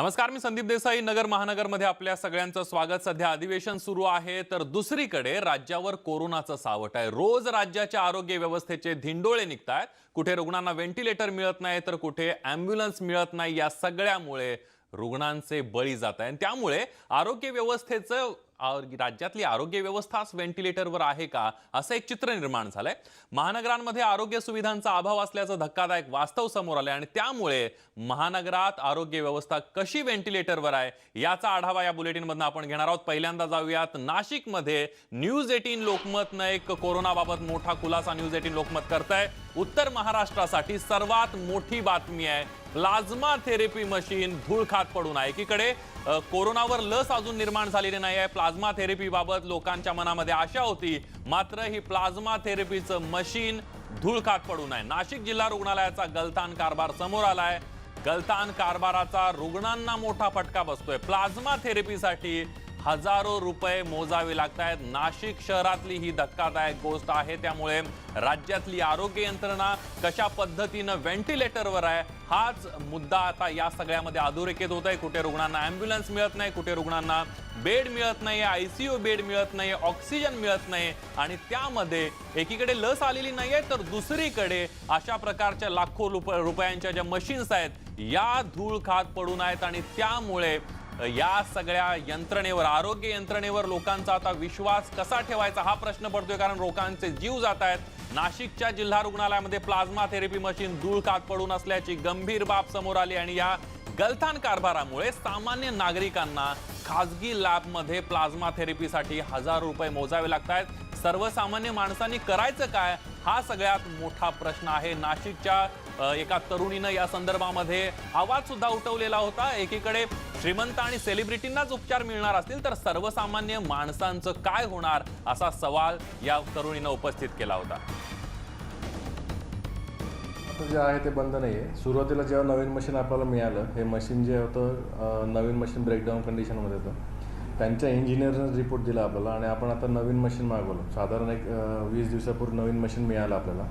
नमस्कार मी संदीप देसाई. नगर महानगरमध्ये आपल्या सगळ्यांचं स्वागत. सध्या अधिवेशन सुरू आहे तर दुसरीकडे राज्यावर कोरोनाचं सावट आहे. रोज राज्याच्या आरोग्य व्यवस्थेचे धिंडोळे निघतायत. कुठे रुग्णांना व्हेंटिलेटर मिळत नाही तर कुठे अँब्युलन्स मिळत नाही या सगळ्यामुळे रुग्णांचे बळी जात आहे. आणि त्यामुळे आरोग्य व्यवस्थेचं राज्यातली आरोग्य व्यवस्थाच व्हेंटिलेटरवर आहे का? असं एक चित्र निर्माण झालंय. महानगरांमध्ये आरोग्य सुविधांचा अभाव असल्याचं धक्कादायक वास्तव समोर आलंय आणि त्यामुळे महानगरात आरोग्य व्यवस्था कशी व्हेंटिलेटरवर आहे याचा आढावा या बुलेटिनमधून आपण घेणार आहोत. पहिल्यांदा जाऊयात नाशिकमध्ये न्यूज एटीन लोकमतनं एक कोरोनाबाबत मोठा खुलासा न्यूज एटीन लोकमत करताय. उत्तर महाराष्ट्रासाठी सर्वात मोठी बातमी आहे प्लाझ्मा थेरपी मशीन धूळ खात पडून आहे. एकीकडे कोरोनावर लस अजून निर्माण झालेली नाही आहे. प्लाझ्मा थेरपीबाबत लोकांच्या मनामध्ये आशा होती. मात्र ही प्लाझ्मा थेरपीचं मशीन धूळ खात पडून आहे. नाशिक जिल्हा रुग्णालयाचा गलतान कारभार समोर आलाय. गलतान कारभाराचा रुग्णांना मोठा फटका बसतोय. प्लाझ्मा थेरपीसाठी हजारो रुपये मोजावे लागत आहेत नाशिक शहरातली ही धक्कादायक गोष्ट आहे. त्यामुळे राज्यातली आरोग्य यंत्रणा कशा पद्धतीनं व्हेंटिलेटरवर आहे हाच मुद्दा आता या सगळ्यामध्ये अधोरेखित होत आहे कुठे रुग्णांना ॲम्ब्युलन्स मिळत नाही कुठे रुग्णांना बेड मिळत नाही आय सी यू बेड मिळत नाही ऑक्सिजन मिळत नाही आणि त्यामध्ये एकीकडे लस आलेली नाही आहे तर दुसरीकडे अशा प्रकारच्या लाखो रुप- रुपयांच्या ज्या मशीन्स आहेत या धूळ खात पडून आहेत आणि त्यामुळे या सगळ्या यंत्रणेवर आरोग्य यंत्रणेवर लोकांचा आता विश्वास कसा ठेवायचा हा प्रश्न पडतोय कारण लोकांचे जीव जात आहेत. नाशिकच्या जिल्हा रुग्णालयामध्ये प्लाझ्मा थेरपी मशीन धूळ खात पडून असल्याची गंभीर बाब समोर आली आणि या गलथान कारभारामुळे सामान्य नागरिकांना खाजगी लॅबमध्ये प्लाझ्मा थेरपीसाठी हजार रुपये मोजावे लागत आहेत सर्वसामान्य माणसांनी करायचं काय? हा सगळ्यात मोठा प्रश्न आहे. नाशिकच्या एका तरुणीनं या संदर्भामध्ये आवाज सुद्धा उठवलेला होता. एकीकडे श्रीमंत आणि सेलिब्रिटींनाच उपचार मिळणार असतील तर सर्वसामान्य माणसांचं काय होणार असा सवाल या तरुणीनं उपस्थित केला होता. जे आहे ते बंद नाही आहे सुरुवातीला जेव्हा नवीन मशीन आपल्याला मिळालं हे मशीन जे होतं नवीन मशीन ब्रेकडाऊन कंडिशनमध्ये होतं. त्यांच्या इंजिनियरनं रिपोर्ट दिला आपल्याला आणि आपण आता नवीन मशीन मागवलं. साधारण एक वीस दिवसापूर्वी नवीन मशीन मिळालं आपल्याला.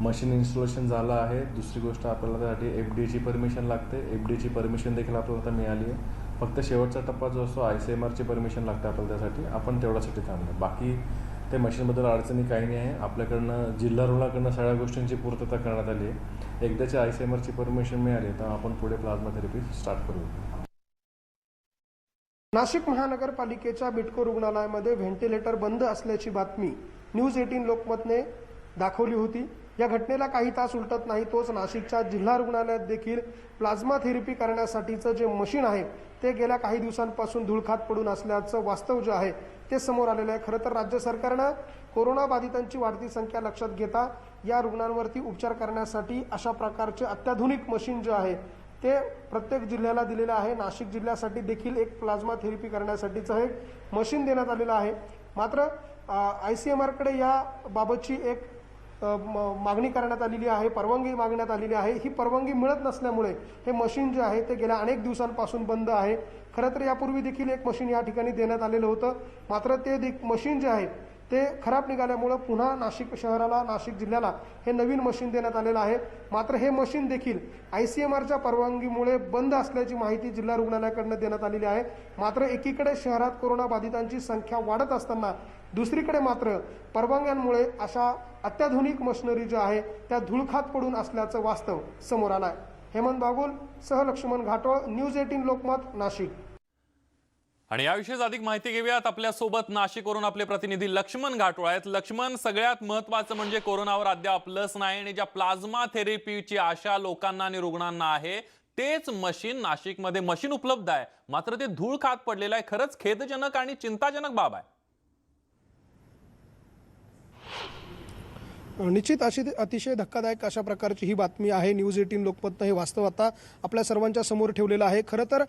मशीन इन्स्टॉलेशन झालं आहे. दुसरी गोष्ट आपल्याला त्यासाठी एफ डीची परमिशन लागते. एफ डीची परमिशन देखील आपल्याला आता मिळाली आहे. फक्त शेवटचा टप्पा जो असतो आय सी एम आरची परमिशन लागते आपल्याला त्यासाठी. आपण तेवढ्यासाठी थांबलो बाकी ते मशीनबद्दल अडचणी काही नाही आहे. आपल्याकडनं जिल्हा रुग्णाकडनं सगळ्या गोष्टींची पूर्तता करण्यात आली आहे. एकदाची आय सी एम आरची परमिशन मिळाली तर आपण पुढे प्लाझ्मा थेरपी स्टार्ट करू. नाशिक महानगरपालिकेच्या बिटको रुग्णालयामध्ये व्हेंटिलेटर बंद असल्याची बातमी न्यूज एटीन लोकमतने दाखवली होती. या घटनेला काही तास उलटत नाही तोच नाशिकच्या जिल्हा रुग्णालयात देखील प्लाझ्मा थेरपी करण्यासाठीचं जे मशीन आहे ते गेल्या काही दिवसांपासून धुळखात पडून असल्याचं वास्तव जे आहे ते समोर आलेलं आहे. खरं तर राज्य सरकारनं कोरोना बाधितांची वाढती संख्या लक्षात घेता या रुग्णांवरती उपचार करण्यासाठी अशा प्रकारचे अत्याधुनिक मशीन जे आहे ते प्रत्येक जिल्ह्याला दिलेलं आहे. नाशिक जिल्ह्यासाठी देखील एक प्लाझ्मा थेरपी करण्यासाठीचं एक मशीन देण्यात आलेलं आहे. मात्र आय सी एम आरकडे या बाबतची एक मागणी करण्यात आलेली आहे परवानगी मागण्यात आलेली आहे. ही परवानगी मिळत नसल्यामुळे हे मशीन जे आहे ते गेल्या अनेक दिवसांपासून बंद आहे. खरं तर यापूर्वी देखील एक मशीन या ठिकाणी देण्यात आलेलं होतं. मात्र ते मशीन जे आहे ते खराब निघाल्यामुळं पुन्हा नाशिक शहराला नाशिक जिल्ह्याला हे नवीन मशीन देण्यात आलेलं आहे. मात्र हे मशीन देखील आय सी एम आरच्या परवानगीमुळे बंद असल्याची माहिती जिल्हा रुग्णालयाकडनं देण्यात आलेली आहे. मात्र एकीकडे शहरात कोरोना बाधितांची संख्या वाढत असताना दुसरीकडे मात्र परवानग्यांमुळे अशा अत्याधुनिक मशिनरी ज्या आहे त्या धुळखात पडून असल्याचं वास्तव समोर आलं आहे हेमंत बागुल सह लक्ष्मण घाटोळ न्यूज एटीन लोकमत नाशिक. आणि याविषयीच अधिक माहिती घेऊयात. आपल्यासोबत नाशिकवरून आपले प्रतिनिधी लक्ष्मण घाटोळ आहेत. लक्ष्मण सगळ्यात महत्वाचं म्हणजे कोरोनावर अद्याप लस नाही आणि ज्या प्लाझ्मा थेरपीची आशा लोकांना आणि रुग्णांना आहे तेच मशीन नाशिकमध्ये मशीन उपलब्ध आहे. मात्र ते धूळ खात पडलेलं आहे. खरंच खेदजनक आणि चिंताजनक बाब आहे. निश्चित अशी अतिशय धक्कादायक अशा प्रकारची ही बातमी आहे. न्यूज एटीन लोकमतनं हे वास्तव आता आपल्या सर्वांच्या समोर ठेवलेलं आहे. खरं तर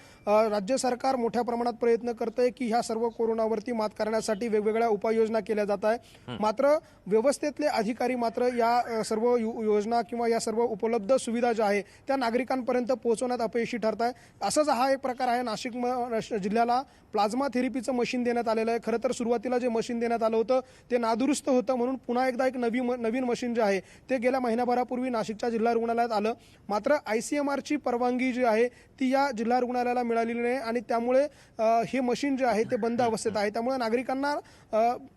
राज्य सरकार मोठ्या प्रमाणात प्रयत्न करतंय की ह्या सर्व कोरोनावरती मात करण्यासाठी वेगवेगळ्या उपाययोजना केल्या जात आहे मात्र व्यवस्थेतले अधिकारी मात्र या सर्व यो- योजना किंवा या सर्व उपलब्ध सुविधा ज्या आहे त्या नागरिकांपर्यंत पोहोचवण्यात अपयशी ठरत आहे असाच हा एक प्रकार आहे. नाशिक म- जिल्ह्याला प्लाझ्मा थेरपीचं मशीन देण्यात आलेलं आहे. खरं तर सुरुवातीला जे मशीन देण्यात आलं होतं ते नादुरुस्त होतं म्हणून पुन्हा एकदा एक नवी नवीन नवीन मशीन जे आहे ते गेल्या महिनाभरापूर्वी नाशिकच्या जिल्हा रुग्णालयात आलं. मात्र आय सी एम आरची परवानगी जी आहे ती या जिल्हा रुग्णालयाला मिळालेली नाही आणि त्यामुळे हे मशीन जे आहे ते बंद अवस्थेत आहे. त्यामुळे नागरिकांना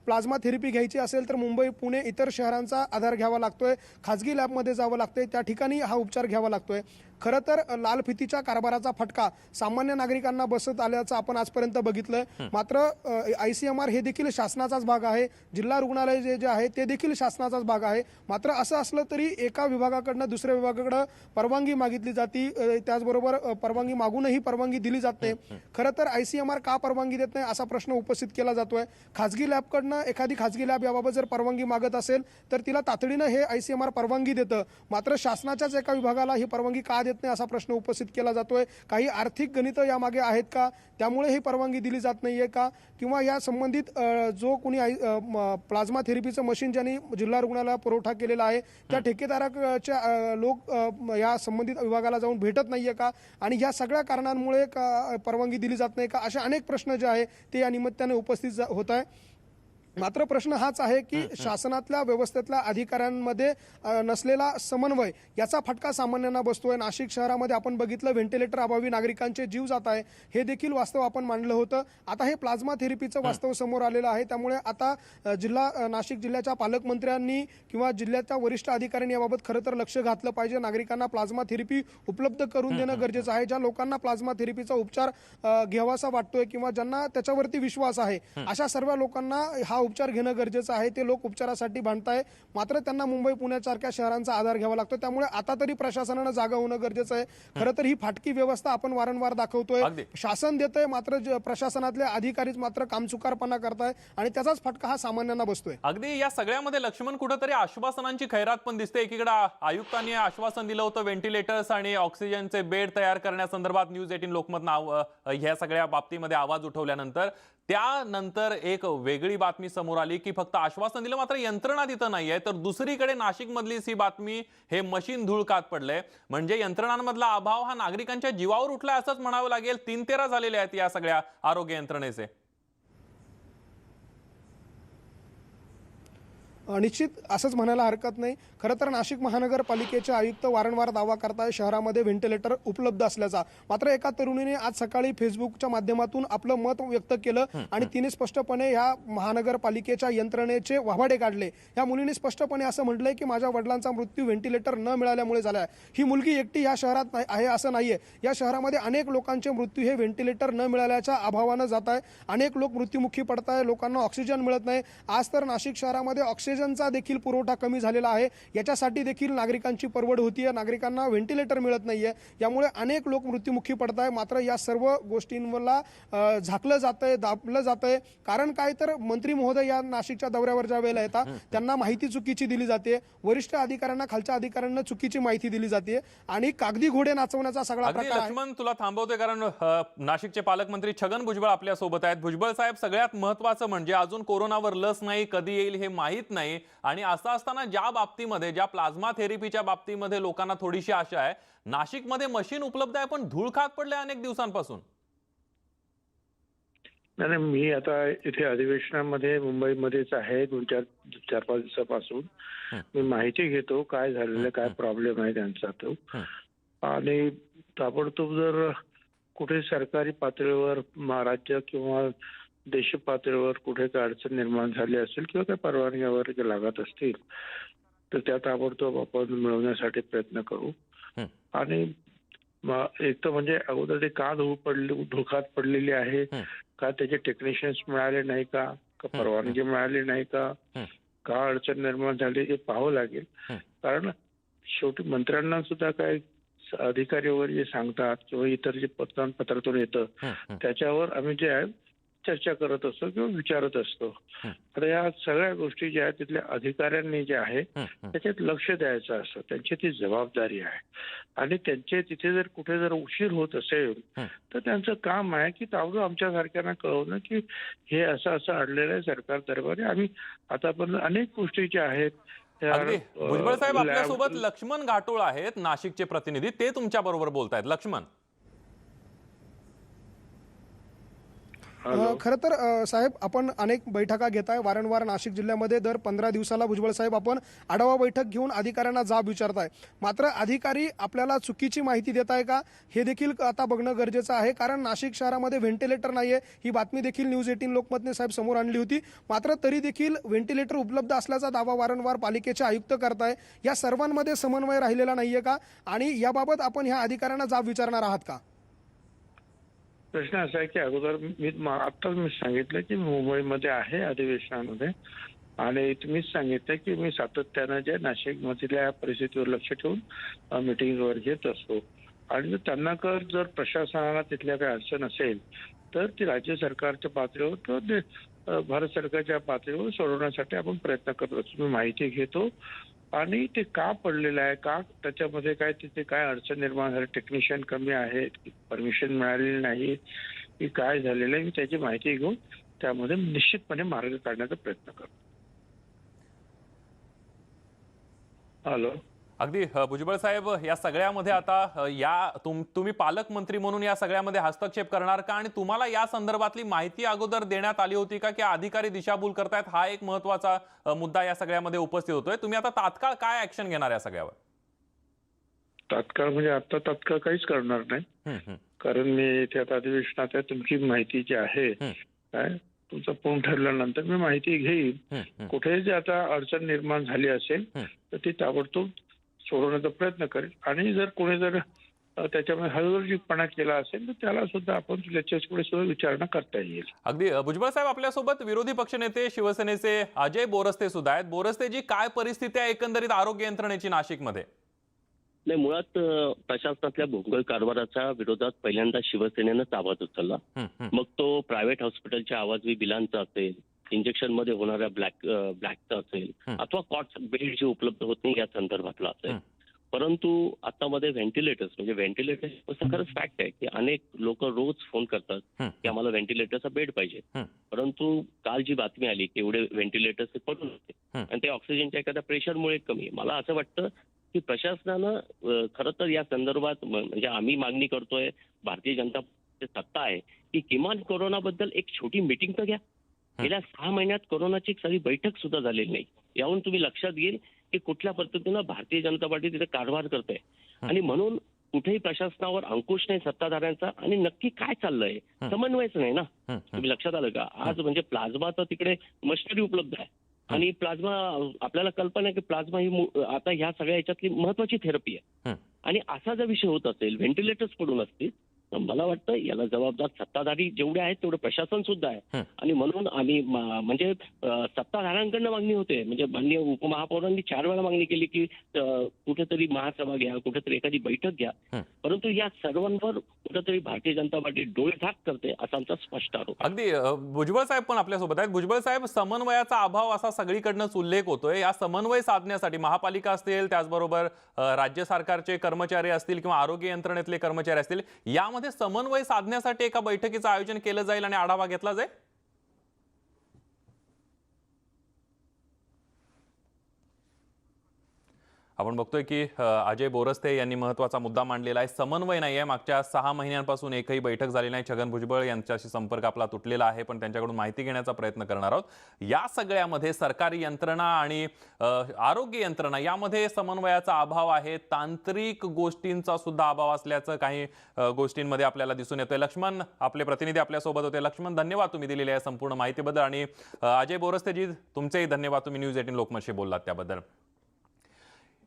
प्लाझ्मा थेरपी घ्यायची असेल तर मुंबई पुणे इतर शहरांचा आधार घ्यावा लागतोय. खाजगी लॅबमध्ये जावं लागतंय. त्या ठिकाणी हा उपचार घ्यावा लागतोय. खरं तर लाल फितीच्या कारभाराचा फटका सामान्य नागरिकांना बसत आल्याचं आपण आजपर्यंत बघितलंय. मात्र आय सी एम आर हे देखील शासनाचाच भाग आहे. जिल्हा रुग्णालय जे जे आहे ते देखील शासनाचाच भाग आहे. मात्र असं असलं तरी एका विभागाकडनं दुसऱ्या विभागाकडं परवानगी मागितली जाती. त्याचबरोबर अ, परवानगी मागूनही परवानगी दिली जात नाही. खरं तर आय सी एम आर का परवानगी देत नाही असा प्रश्न उपस्थित केला जातोय. खाजगी लॅबकडनं एखादी खाजगी लॅब याबाबत जर परवानगी मागत असेल तर तिला तातडीनं हे आय सी एम आर परवानगी देतं. मात्र शासनाच्याच एका विभागाला ही परवानगी का देत नाही असा प्रश्न उपस्थित केला जातोय. काही आर्थिक गणितं यामागे आहेत का? त्यामुळे ही परवानगी दिली जात नाहीये का? किंवा या संबंधित जो कोणी प्लाझ्मा थेरपीचं मशीन ज्यांनी जिल्हा रुग्णालयाला पुरवठा केलेला आहे त्या ठेकेदाराच्या लोक या संबंधित विभागाला जाऊन भेटत नाहीये का? आणि या सगळ्या कारणांमुळे का परवानगी दिली जात नाही का असे अनेक प्रश्न जे आहे ते या निमित्ताने उपस्थित होत आहे. मात्र प्रश्न हाच आहे की शासनातल्या व्यवस्थेतल्या अधिकाऱ्यांमध्ये नसलेला समन्वय याचा फटका सामान्यांना बसतोय. नाशिक शहरामध्ये आपण बघितलं व्हेंटिलेटर अभावी नागरिकांचे जीव जात आहे. हे देखील वास्तव आपण मांडलं होतं. आता हे प्लाझ्मा थेरपीचं वास्तव समोर आलेलं आहे. त्यामुळे आता जिल्हा नाशिक जिल्ह्याच्या पालकमंत्र्यांनी किंवा जिल्ह्याच्या वरिष्ठ अधिकाऱ्यांनी याबाबत खरं तर लक्ष घातलं पाहिजे. नागरिकांना प्लाझ्मा थेरपी उपलब्ध करून देणं गरजेचं आहे. ज्या लोकांना प्लाझ्मा थेरपीचा उपचार घ्यावासा वाटतोय किंवा ज्यांना त्याच्यावरती विश्वास आहे अशा सर्व लोकांना हा उपचार घेणं गरजेचं आहे ते लोक उपचारासाठी भांडताय. मात्र त्यांना मुंबई पुण्यासारख्या शहरांचा आधार घ्यावा लागतो. त्यामुळे आता तरी प्रशासनानं जागा होणं गरजेचं आहे. खरं तर ही फाटकी व्यवस्था आपण वारंवार दाखवतोय. शासन देतंय मात्र प्रशासनातले अधिकारीच मात्र कामचुकारपणा करताय आणि त्याचाच फटका हा सामान्यांना बसतोय. अगदी या सगळ्यामध्ये लक्ष्मण कुठंतरी आश्वासनांची खैरात पण दिसते. एकीकडे आयुक्तांनी आश्वासन दिलं होतं व्हेंटिलेटर्स आणि ऑक्सिजनचे बेड तयार करण्यासंदर्भात न्यूज एटीन लोकमत नाव ह्या सगळ्या बाबतीमध्ये आवाज उठवल्यानंतर. त्यानंतर एक वेगळी बातमी समोर आली की फक्त आश्वासन दिलं मात्र यंत्रणा तिथं नाहीये. तर दुसरीकडे नाशिकमधलीच ही बातमी हे मशीन धुळकात पडलंय. म्हणजे यंत्रणांमधला अभाव हा नागरिकांच्या जीवावर उठला असंच म्हणावं लागेल. तीन तेरा झालेले आहेत या सगळ्या आरोग्य यंत्रणेचे. निश्चित असंच म्हणायला हरकत नाही. खरं तर नाशिक महानगरपालिकेचे आयुक्त वारंवार दावा करताय शहरामध्ये व्हेंटिलेटर उपलब्ध असल्याचा. मात्र एका तरुणीने आज सकाळी फेसबुकच्या माध्यमातून आपलं मत व्यक्त केलं आणि तिने स्पष्टपणे ह्या महानगरपालिकेच्या यंत्रणेचे वाभाडे काढले. या मुलीने स्पष्टपणे असं म्हटलंय की माझ्या वडिलांचा मृत्यू व्हेंटिलेटर न मिळाल्यामुळे झाला आहे ही मुलगी एकटी या शहरात नाही आहे असं नाहीये. या शहरामध्ये अनेक लोकांचे मृत्यू हे व्हेंटिलेटर न मिळाल्याच्या अभावानं जात आहे. अनेक लोक मृत्युमुखी पडत आहे लोकांना ऑक्सिजन मिळत नाही. आज तर नाशिक शहरामध्ये ऑक्सिजनचा देखील पुरवठा कमी झालेला आहे. याच्यासाठी देखील नागरिकांची परवड होतीये. नागरिकांना व्हेंटिलेटर मिळत नाहीये. यामुळे अनेक लोक मृत्युमुखी पडत आहे मात्र या सर्व गोष्टींवरला झाकलं जातंय दाबलं जातंय. कारण काय तर मंत्री महोदय या नाशिकच्या दौऱ्यावर ज्या वेळेला येतात त्यांना माहिती चुकीची दिली जाते. वरिष्ठ अधिकाऱ्यांना खालच्या अधिकाऱ्यांना चुकीची माहिती दिली जाते. आणि कागदी घोडे नाचवण्याचा सगळा आहे. लक्ष्मण तुला थांबवतोय कारण नाशिकचे पालकमंत्री छगन भुजबळ आपल्यासोबत आहेत. भुजबळ साहेब सगळ्यात महत्वाचं म्हणजे अजून कोरोनावर लस नाही कधी येईल हे माहीत नाही. आणि असं असताना ज्या बाबतीमध्ये ज्या प्लाझ्मा थेरपीच्या बाबतीमध्ये लोकांना थोडीशी आशा आहे नाशिकमध्ये मशीन उपलब्ध आहे पण धूळ खात पडले अनेक दिवसांपासून. नाही नाही, मी आता इथे अधिवेशनामध्ये मुंबईमध्येच आहे दोन चार चार पाच दिवसापासून. मी माहिती घेतो काय झालेलं काय प्रॉब्लेम आहे त्यांचा तो. आणि ताबडतोब जर कुठे सरकारी पातळीवर मा- राज्य किंवा देश पातळीवर कुठे काय अडचण निर्माण झाली असेल किंवा काही परवानग्या वगैरे लागत असतील तर त्या ताबडतोब आपण मिळवण्यासाठी प्रयत्न करू. आणि एक तर म्हणजे अगोदर ते का धूळ पडली धुळखात पडलेली आहे. का त्याचे टेक्निशियन्स मिळाले नाही का का परवानगी मिळाली नाही का. का अडचण निर्माण झाली हे पाहावं लागेल. कारण शेवटी मंत्र्यांना सुद्धा काय अधिकारी वगैरे जे सांगतात किंवा इतर जे पत्रांपत्रातून येतं. त्याच्यावर आम्ही जे आहे चर्चा करत असतो किंवा विचारत असतो. आता या सगळ्या गोष्टी ज्या आहेत तिथल्या अधिकाऱ्यांनी जे आहे. त्याच्यात लक्ष द्यायचं असतं. त्यांची ती जबाबदारी आहे. आणि त्यांचे तिथे जर कुठे जर उशीर होत असेल. तर त्यांचं काम आहे की तावडं आमच्या सारख्यांना कळवणं की हे असं असं अडलेलं आहे सरकार दरबारी आम्ही आतापर्यंत अनेक गोष्टी ज्या आहेत भुजबळ साहेब आपल्यासोबत लक्ष्मण घाटोळ आहेत नाशिकचे प्रतिनिधी. ते तुमच्या बरोबर बोलतायत. लक्ष्मण हॅलो अ, खरं तर साहेब आपण अनेक बैठका घेताय. वारंवार नाशिक जिल्ह्यामध्ये दर पंधरा दिवसाला भुजबळ साहेब आपण आढावा बैठक घेऊन अधिकाऱ्यांना जाब विचारताय. मात्र अधिकारी आपल्याला चुकीची माहिती देत आहे का हे देखील आता बघणं गरजेचं आहे. कारण नाशिक शहरामध्ये व्हेंटिलेटर नाहीये. ही बातमी देखील न्यूज एटीन लोकमतने साहेब समोर आणली होती. मात्र तरी देखील व्हेंटिलेटर उपलब्ध असल्याचा दावा वारंवार पालिकेचे आयुक्त करताय. या सर्वांमध्ये समन्वय राहिलेला नाहीये का? आणि याबाबत आपण ह्या अधिकाऱ्यांना जाब विचारणार आहात का? प्रश्न असा आहे की अगोदर मी आत्ताच मी सांगितलं की मुंबईमध्ये आहे अधिवेशनामध्ये. आणि मीच सांगितलं की मी सातत्यानं जे नाशिक मधल्या परिस्थितीवर लक्ष ठेवून मिटिंगवर घेत असतो. आणि त्यांना कर जर प्रशासनाला तिथल्या काही अडचण असेल तर ती राज्य सरकारच्या पातळीवर किंवा भारत सरकारच्या पातळीवर सोडवण्यासाठी आपण प्रयत्न करत. असतो मी माहिती घेतो. आणि ते का पडलेलं आहे? का त्याच्यामध्ये काय तिथे काय अडचण निर्माण झाली? टेक्निशियन कमी आहेत परमिशन मिळालेली नाही की काय झालेलं आहे? मी त्याची माहिती घेऊन त्यामध्ये निश्चितपणे मार्ग काढण्याचा प्रयत्न करतो. हॅलो अगदी भुजबळ साहेब या सगळ्यामध्ये आता या तुम तुम्ही पालकमंत्री म्हणून या सगळ्यामध्ये हस्तक्षेप करणार का? आणि तुम्हाला या संदर्भातली माहिती अगोदर देण्यात आली होती का? की अधिकारी दिशाभूल करतायत? हा एक महत्त्वाचा मुद्दा या सगळ्यामध्ये उपस्थित होतोय. तुम्ही आता तात्काळ काय ऍक्शन घेणार या सगळ्यावर? तात्काळ म्हणजे आता तात्काळ काहीच करणार नाही. कारण मी इथे आता अधिवेशनात आहे. तुमची माहिती जी आहे. काय? तुमचं पूर्ण ठरल्यानंतर मी माहिती घेईन. कुठे जे आता अडचण निर्माण झाली असेल. तर ती ताबडतोब सोडवण्याचा प्रयत्न करेल. आणि जर कोणी जर अ, त्याच्यामध्ये हलगर्जीपणा केला असेल तर त्याला सुद्धा आपण त्याच्या पुढे सुद्धा विचारणा करता येईल. अगदी भुजबळ साहेब आपल्यासोबत विरोधी पक्षनेते शिवसेनेचे अजय बोरस्ते सुद्धा आहेत. बोरस्तेजी काय परिस्थिती आहे एकंदरीत आरोग्य यंत्रणेची नाशिकमध्ये? नाही मुळात प्रशासनातल्या भोंगळ कारभाराच्या विरोधात पहिल्यांदा शिवसेनेनंच आवाज उचलला. मग तो प्रायव्हेट हॉस्पिटलच्या आवाजवी बिलांचा असेल इंजेक्शनमध्ये होणाऱ्या ब्लॅक ब्लॅकचा असेल. अथवा कॉट बेड जे उपलब्ध होत नाही या संदर्भातला असेल. परंतु आता मध्ये व्हेंटिलेटर्स म्हणजे व्हेंटिलेटर असं खरंच फॅक्ट आहे की अनेक लोक रोज फोन करतात. की आम्हाला व्हेंटिलेटरचा बेड पाहिजे. परंतु काल जी बातमी आली की एवढे व्हेंटिलेटर्स पडून होते. आणि ते ऑक्सिजनच्या एखाद्या प्रेशरमुळे कमी आहे. मला असं वाटतं की प्रशासनानं खरं तर या संदर्भात म्हणजे आम्ही मागणी करतोय भारतीय जनता सत्ता आहे की किमान कोरोनाबद्दल एक छोटी मिटिंग तर घ्या गेल्या सहा महिन्यात कोरोनाची सारी बैठक सुद्धा झालेली नाही. यावरून तुम्ही लक्षात घेईल की कुठल्या पद्धतीनं भारतीय जनता पार्टी तिथे कारभार करते. आणि म्हणून कुठेही प्रशासनावर अंकुश नाही सत्ताधाऱ्यांचा आणि नक्की काय चाललंय. समन्वयच नाही ना. तुम्ही लक्षात आलं का? आज म्हणजे प्लाझ्माचं तिकडे मशिनरी उपलब्ध आहे. आणि प्लाझ्मा आपल्याला कल्पना आहे की प्लाझ्मा ही आता ह्या सगळ्या ह्याच्यातली महत्वाची थेरपी आहे. आणि असा जर विषय होत असेल व्हेंटिलेटर्स पडून असतील तर मला वाटतं याला जबाबदार सत्ताधारी जेवढे आहेत तेवढं प्रशासन सुद्धा आहे. आणि म्हणून आम्ही म्हणजे सत्ताधाऱ्यांकडनं मागणी होते म्हणजे माननीय उपमहापौरांनी चार वेळा मागणी केली की कुठेतरी महासभा घ्या कुठेतरी एखादी बैठक घ्या. परंतु या सर्वांवर कुठेतरी भारतीय जनता पार्टी डोळे झाक करते असा आमचा स्पष्ट आरोप. अगदी भुजबळ साहेब पण आपल्यासोबत आहेत भुजबळ साहेब समन्वयाचा अभाव असा सगळीकडनंच उल्लेख होतोय या समन्वय साधण्यासाठी महापालिका असतील त्याचबरोबर राज्य सरकारचे कर्मचारी असतील किंवा आरोग्य यंत्रणेतले कर्मचारी असतील यामध्ये समन्वय साधण्यासाठी एका बैठकीचं आयोजन केलं जाईल आणि आढावा घेतला जाईल. आपण बघतोय की अजय बोरस्ते यांनी महत्त्वाचा मुद्दा मांडलेला आहे. समन्वय नाही आहे. मागच्या सहा महिन्यांपासून एकही बैठक झाली नाही. छगन भुजबळ यांच्याशी संपर्क आपला तुटलेला आहे पण त्यांच्याकडून माहिती घेण्याचा प्रयत्न करणार आहोत. या सगळ्यामध्ये सरकारी यंत्रणा आणि आरोग्य यंत्रणा यामध्ये समन्वयाचा अभाव आहे. तांत्रिक गोष्टींचा सुद्धा अभाव असल्याचं काही गोष्टींमध्ये आपल्याला दिसून येतोय. लक्ष्मण आपले प्रतिनिधी आपल्यासोबत होते. लक्ष्मण धन्यवाद तुम्ही दिलेल्या या संपूर्ण माहितीबद्दल. आणि अजय बोरस्तेजी तुमचेही धन्यवाद. तुम्ही न्यूज एटीन लोकमतशी बोललात त्याबद्दल.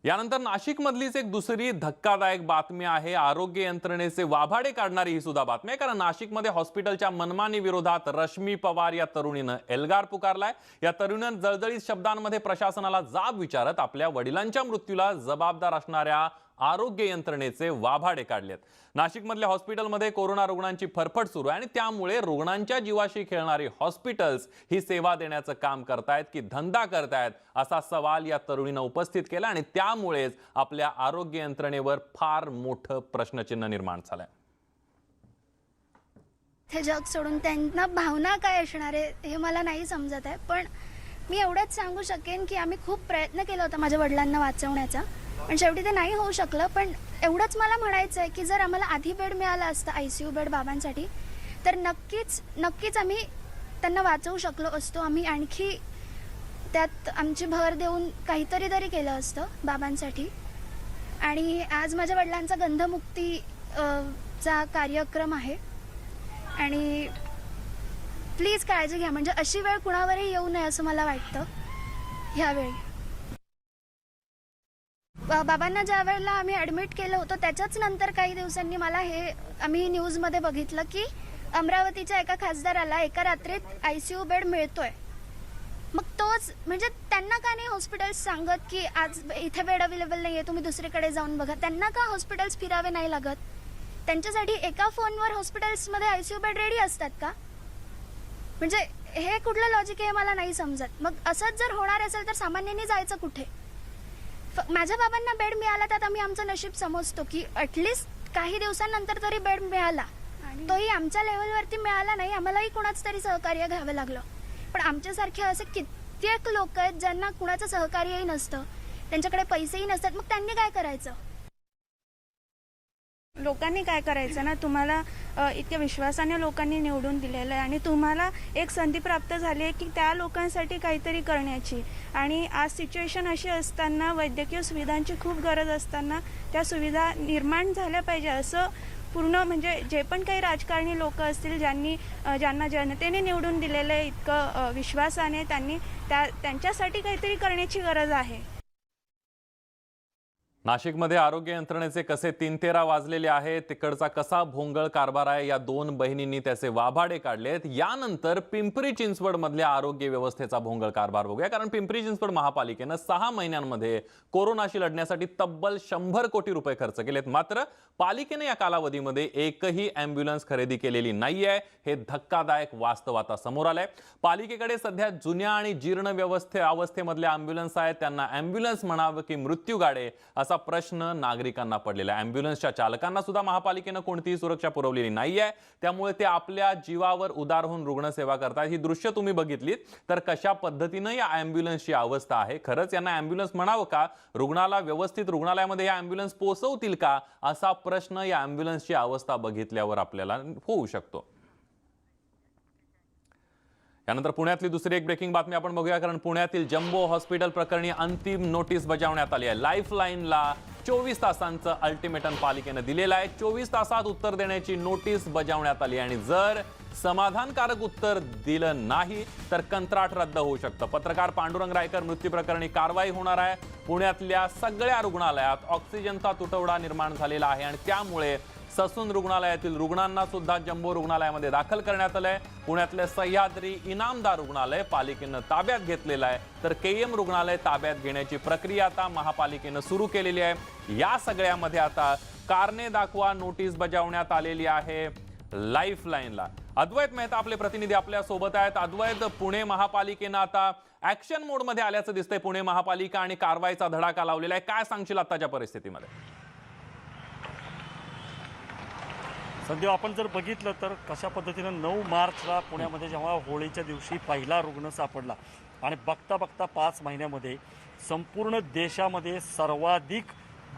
यानंतर नाशिकमधलीच एक दुसरी धक्कादायक बातमी आहे. आरोग्य यंत्रणेचे वाभाडे काढणारी ही सुद्धा बातमी आहे. कारण नाशिकमध्ये हॉस्पिटलच्या मनमानी विरोधात रश्मी पवार या तरुणीनं एल्गार पुकारलाय. या तरुणीनं जळजळीत शब्दांमध्ये प्रशासनाला जाब विचारत आपल्या वडिलांच्या मृत्यूला जबाबदार असणाऱ्या आरोग्य यंत्रणेचे वाभाडे काढलेत. नाशिकमधल्या हॉस्पिटलमध्ये कोरोना रुग्णांची फरफट सुरू आहे आणि त्यामुळे रुग्णांच्या जीवाशी खेळणारी हॉस्पिटल्स ही सेवा देण्याचं काम करतायत की धंदा करतायत असा सवाल या तरुणीनं उपस्थित केला आणि त्यामुळेच आपल्या आरोग्य यंत्रणेवर फार मोठं प्रश्नचिन्ह निर्माण झालंय. हे जग सोडून त्यांना भावना काय असणार आहे हे मला नाही समजत आहे. पण मी एवढंच सांगू शकेन की आम्ही खूप प्रयत्न केला होता माझ्या वडिलांना वाचवण्याचा. पण शेवटी ते नाही होऊ शकलं. पण एवढंच मला म्हणायचं आहे की जर आम्हाला आधी बेड मिळाला असता आय सी यू बेड बाबांसाठी तर नक्कीच नक्कीच आम्ही त्यांना वाचवू शकलो असतो. आम्ही आणखी त्यात आमची भर देऊन काहीतरी तरी केलं असतं बाबांसाठी. आणि आज माझ्या वडिलांचा गंधमुक्ती चा कार्यक्रम आहे. आणि प्लीज काळजी घ्या. म्हणजे अशी वेळ कुणावरही येऊ नये असं मला वाटतं. ह्यावेळी. बाबांना ज्या वेळेला आम्ही ॲडमिट केलं होतं त्याच्याच नंतर काही दिवसांनी मला हे आम्ही न्यूजमध्ये बघितलं की अमरावतीच्या एका खासदाराला एका रात्रीत आय सी यू बेड मिळतोय. मग तोच म्हणजे त्यांना का नाही हॉस्पिटल्स सांगत की आज इथे बेड अवेलेबल नाही आहे तुम्ही दुसरीकडे जाऊन बघा. त्यांना का हॉस्पिटल्स फिरावे नाही लागत? त्यांच्यासाठी एका फोनवर हॉस्पिटल्समध्ये I C U bed ready असतात का? म्हणजे हे कुठलं लॉजिक आहे मला नाही समजत. मग असंच जर होणार असेल तर सामान्यांनी जायचं कुठे? माझ्या बाबांना बेड मिळाला तर आम्ही आमचं नशीब समजतो की ॲटलिस्ट काही दिवसांनंतर तरी बेड मिळाला. तोही आमच्या लेवलवरती मिळाला नाही आम्हालाही कुणाच तरी सहकार्य घ्यावं लागलं. पण आमच्यासारखे असे कित्येक लोक आहेत ज्यांना कुणाचं सहकार्यही नसतं त्यांच्याकडे पैसेही नसतात मग त्यांनी काय करायचं? लोकांनी काय करायचं ना तुम्हाला इतक्या विश्वासाने लोकांनी निवडून दिलेलं आहे आणि तुम्हाला एक संधी प्राप्त झाली आहे की त्या लोकांसाठी काहीतरी करण्याची. आणि आज सिच्युएशन अशी असताना वैद्यकीय सुविधांची खूप गरज असताना त्या सुविधा निर्माण झाल्या पाहिजे असं पूर्ण म्हणजे जे पण काही राजकारणी लोक असतील ज्यांनी ज्यांना जनतेने निवडून दिलेलं आहे इतकं विश्वासाने त्यांनी त्या त्यांच्यासाठी काहीतरी करण्याची गरज आहे. नाशिकमध्ये आरोग्य यंत्रणेचे कसे तीन तेरा वाजलेले आहेत तिकडचा कसा भोंगळ कारभार आहे या दोन बहिणींनी त्याचे वाभाडे काढलेत. यानंतर पिंपरी चिंचवड मधल्या आरोग्य व्यवस्थेचा भोंगळ कारभार बघूया. कारण पिंपरी चिंचवड महापालिकेनं सहा महिन्यांमध्ये कोरोनाशी लढण्यासाठी तब्बल शंभर कोटी रुपये खर्च केलेत. मात्र पालिकेने या कालावधीमध्ये एकही अँब्युलन्स खरेदी केलेली नाहीये. हे धक्कादायक वास्तव आता समोर आलंय. पालिकेकडे सध्या जुन्या आणि जीर्ण व्यवस्थे अवस्थेमधल्या अँब्युलन्स आहेत. त्यांना अँब्युलन्स म्हणावं की मृत्यू गाडे असा प्रश्न नागरिकांना पडलेला आहे. अँब्युलन्सच्या चालकांना सुद्धा महापालिकेनं कोणतीही सुरक्षा पुरवलेली नाही आहे त्यामुळे ते आपल्या जीवावर उदार होऊन रुग्णसेवा करतात. ही दृश्य तुम्ही बघितलीत. तर कशा पद्धतीनं या अँब्युलन्सची अवस्था आहे? खरंच यांना अँब्युलन्स म्हणावं का? रुग्णाला व्यवस्थित रुग्णालयामध्ये या अँब्युलन्स पोहोचवतील का? असा प्रश्न या अँब्युलन्सची अवस्था बघितल्यावर आपल्याला होऊ शकतो. यानंतर पुण्यातली दुसरी एक ब्रेकिंग बातमी आपण बघूया कारण पुण्यातील जम्बो हॉस्पिटल प्रकरणी अंतिम नोटीस बजावण्यात आली आहे. लाईफ लाईनला चोवीस तासांचं अल्टिमेटम पालिकेनं दिलेलं आहे. चोवीस तासात उत्तर देण्याची नोटीस बजावण्यात आली आणि जर समाधानकारक उत्तर दिलं नाही तर कंत्राट रद्द होऊ शकतं. पत्रकार पांडुरंग रायकर मृत्यू प्रकरणी कारवाई होणार आहे. पुण्यातल्या सगळ्या रुग्णालयात ऑक्सिजनचा तुटवडा निर्माण झालेला आहे. आणि त्यामुळे ससून रुग्णालयातील रुग्णांना सुद्धा जम्बो रुग्णालयामध्ये दाखल करण्यात आलंय. पुण्यातले सह्याद्री इनामदार रुग्णालय पालिकेनं ताब्यात घेतलेलं आहे. तर के एम रुग्णालय ताब्यात घेण्याची प्रक्रिया आता महापालिकेनं सुरू केलेली आहे. या सगळ्यामध्ये आता कारणे दाखवा नोटीस बजावण्यात आलेली आहे लाईफ लाईनला अद्वैत मेहता आपले प्रतिनिधी आपल्यासोबत आहेत. अद्वैत पुणे महापालिकेनं आता ऍक्शन मोडमध्ये आल्याचं दिसतंय. पुणे महापालिका आणि कारवाईचा धडाका लावलेला आहे. काय सांगशील आताच्या परिस्थितीमध्ये? सध्या आपण जर बघितलं तर कशा पद्धतीनं नऊ मार्चला पुण्यामध्ये जेव्हा होळीच्या दिवशी पहिला रुग्ण सापडला आणि बघता बघता पाच महिन्यामध्ये संपूर्ण देशामध्ये सर्वाधिक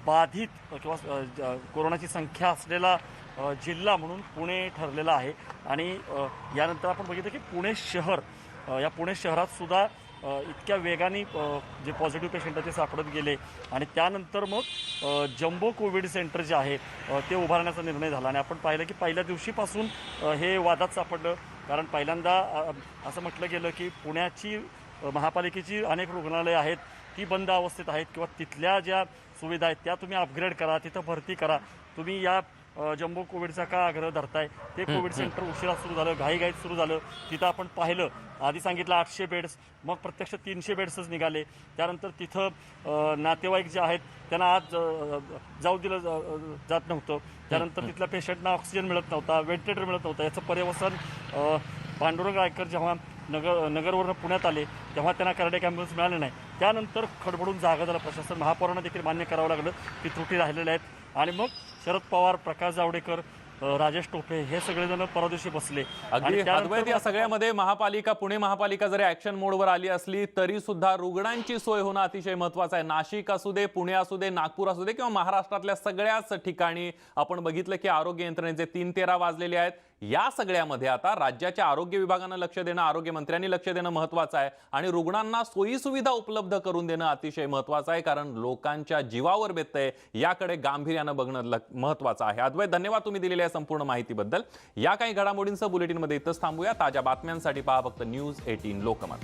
बाधित किंवा ज- कोरोनाची संख्या असलेला जिल्हा म्हणून पुणे ठरलेला आहे. आणि यानंतर आपण बघितलं की पुणे शहर या पुणे शहरात सुद्धा इतक्या वेगाने जे पॉझिटिव्ह पेशंट आहे ते सापडत गेले. आणि त्यानंतर मग जम्बो कोविड सेंटर जे आहे ते उभारण्याचा निर्णय झाला. आणि आपण पाहिलं की पहिल्या दिवशीपासून हे वादात सापडलं. कारण पहिल्यांदा असं म्हटलं गेलं की पुण्याची महापालिकेची अनेक रुग्णालयं आहेत ती बंद अवस्थेत आहेत. किंवा तिथल्या ज्या सुविधा आहेत त्या तुम्ही अपग्रेड करा तिथं भरती करा. तुम्ही या जम्बो कोविडचा का आग्रह धरताय? ते कोविड सेंटर उशिरा सुरू झालं घाईघाईत सुरू झालं. तिथं आपण पाहिलं आधी सांगितलं आठशे बेड्स मग प्रत्यक्ष तीनशे बेड्सच निघाले. त्यानंतर तिथं नातेवाईक जे आहेत त्यांना आज जाऊ दिलं जात नव्हतं. त्यानंतर तिथल्या पेशंटना ऑक्सिजन मिळत नव्हता व्हेंटिलेटर मिळत नव्हतं. याचं पर्यवसन पांडुरंग रायकर जेव्हा नगर नगरवरनं पुण्यात आले तेव्हा त्यांना कार्डियक ॲम्ब्युलन्स मिळाले नाही. त्यानंतर खडबडून जागा झालं. प्रशासन महापौरांना देखील मान्य करावं लागलं की त्रुटी राहिलेल्या आहेत. आणि मग शरद पवार प्रकाश जावडेकर राजेश टोपे हे सगळेजण परदेशी बसले. अगदी अद्वैत या सगळ्यामध्ये महापालिका पुणे महापालिका जरी ऍक्शन मोडवर आली असली तरी सुद्धा रुग्णांची सोय होणं अतिशय महत्वाचं आहे. नाशिक असू दे पुणे असू दे नागपूर असू दे किंवा महाराष्ट्रातल्या सगळ्याच ठिकाणी आपण बघितलं की आरोग्य यंत्रणेचे तीन तेरा वाजलेले आहेत. या सगळ्यामध्ये आता राज्याच्या आरोग्य विभागानं लक्ष देणं आरोग्य मंत्र्यांनी लक्ष देणं महत्वाचं आहे आणि रुग्णांना सोयीसुविधा उपलब्ध करून देणं अतिशय महत्वाचं आहे कारण लोकांच्या जीवावर बेततंय याकडे गांभीर्यानं बघणं महत्वाचं आहे. अद्वैत धन्यवाद तुम्ही दिलेल्या संपूर्ण माहितीबद्दल. या काही घडामोडींचं बुलेटिनमध्ये इथंच थांबूया. ताज्या बातम्यांसाठी पहा फक्त न्यूज एटीन लोकमत.